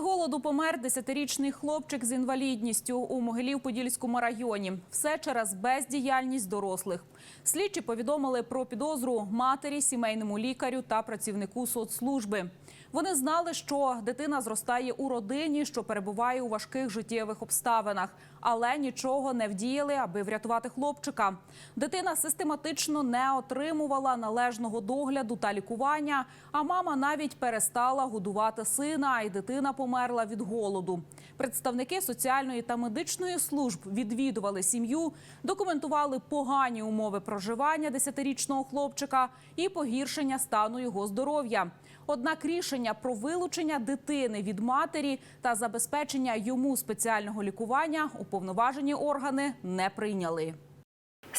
голоду помер десятирічний хлопчик з інвалідністю у Могилів-Подільському районі. Все через бездіяльність дорослих. Слідчі повідомили про підозру матері, сімейному лікарю та працівнику соцслужби. Вони знали, що дитина зростає у родині, що перебуває у важких життєвих обставинах, але нічого не вдіяли, аби врятувати хлопчика. Дитина систематично не отримувала належного догляду та лікування. А мама навіть перестала годувати сина, і дитина померла від голоду. Представники соціальної та медичної служб відвідували сім'ю, документували погані умови проживання десятирічного хлопчика і погіршення стану його здоров'я. Однак рішення про вилучення дитини від матері та забезпечення йому спеціального лікування уповноважені органи не прийняли.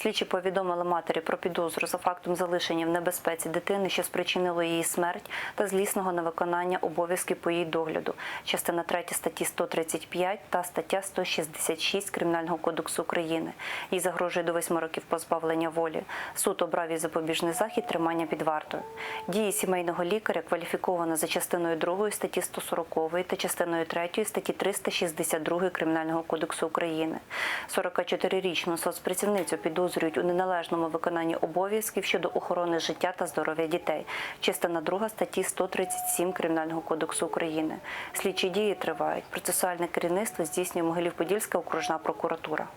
Слідчі повідомили матері про підозру за фактом залишення в небезпеці дитини, що спричинило її смерть та злісного невиконання обов'язків по її догляду. Частина 3 статті 135 та стаття 166 Кримінального кодексу України. Їй загрожує до 8 років позбавлення волі. Суд обрав їй запобіжний захід тримання під вартою. Дії сімейного лікаря кваліфіковано за частиною 2 статті 140 та частиною 3 статті 362 Кримінального кодексу України. 44-річну соцпрацівницю підозрюють у неналежному виконанні обов'язків щодо охорони життя та здоров'я дітей. Частина 2 статті 137 Кримінального кодексу України. Слідчі дії тривають. Процесуальне керівництво здійснює Могилів-Подільська окружна прокуратура.